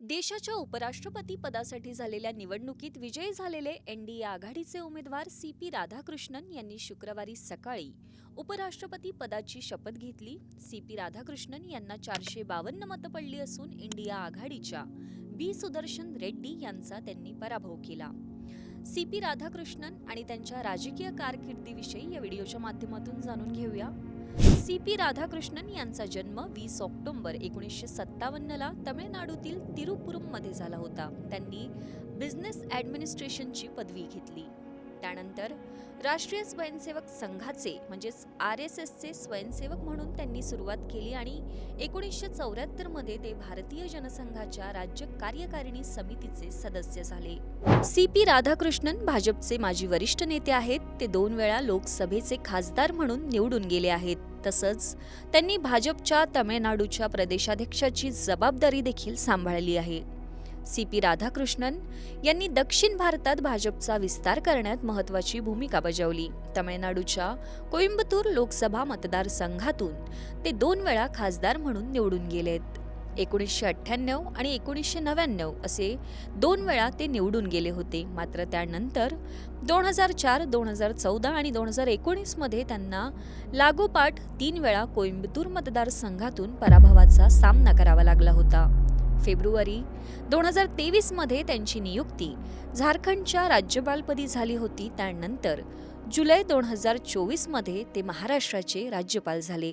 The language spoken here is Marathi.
देशाच्या उपराष्ट्रपती पदासाठी झालेल्या निवडणुकीत विजयी झालेले एनडीए आघाडीचे उमेदवार सी पी राधाकृष्णन यांनी शुक्रवारी सकाळी उपराष्ट्रपती पदाची शपथ घेतली. सी पी राधाकृष्णन यांना चारशे बावन्न मतं पडली असून इंडिया आघाडीच्या बी सुदर्शन रेड्डी यांचा त्यांनी पराभव केला. सी पी राधाकृष्णन आणि त्यांच्या राजकीय कारकिर्दीविषयी या व्हिडिओच्या माध्यमातून जाणून घेऊया. सी पी राधाकृष्णन यांचा जन्म वीस ऑक्टोबर एकोणीसशे सत्तावन्नला तमिळनाडूतील तिरुपुरममध्ये झाला होता. त्यांनी बिझनेस ॲडमिनिस्ट्रेशनची पदवी घेतली. त्यानंतर राष्ट्रीय स्वयंसेवक संघाचे म्हणजेच आर एस एसचे स्वयंसेवक म्हणून त्यांनी सुरुवात केली आणि एकोणीसशे चौऱ्याहत्तरमध्ये ते भारतीय जनसंघाच्या राज्य कार्यकारिणी समितीचे सदस्य झाले. सी पी राधाकृष्णन भाजपचे माजी वरिष्ठ नेते आहेत. ते दोन वेळा लोकसभेचे खासदार म्हणून निवडून गेले आहेत. तसंच त्यांनी भाजपच्या तमिळनाडूच्या प्रदेशाध्यक्षाची जबाबदारी देखील सांभाळली आहे. सी पी राधाकृष्णन यांनी दक्षिण भारतात भाजपचा विस्तार करण्यात महत्त्वाची भूमिका बजावली. तमिळनाडूच्या कोइंबतूर लोकसभा मतदारसंघातून ते दोन वेळा खासदार म्हणून निवडून गेलेत. एकोणीसशे अठ्ठ्याण्णव आणि एकोणीसशे नव्याण्णव असे दोन वेळा ते निवडून गेले होते. मात्र त्यानंतर दोन हजार चार दोन हजार चौदा आणि दोन हजार एकोणीसमध्ये त्यांना लागोपाठ तीन वेळा कोइंबतूर मतदारसंघातून पराभवाचा सामना करावा लागला होता. फेब्रुवारी दोन हजार तेवीसमध्ये त्यांची नियुक्ती. झारखंडच्या राज्यपालपदी झाली होती त्यानंतर जुलै दोन हजार चोवीसमध्ये ते महाराष्ट्राचे राज्यपाल झाले.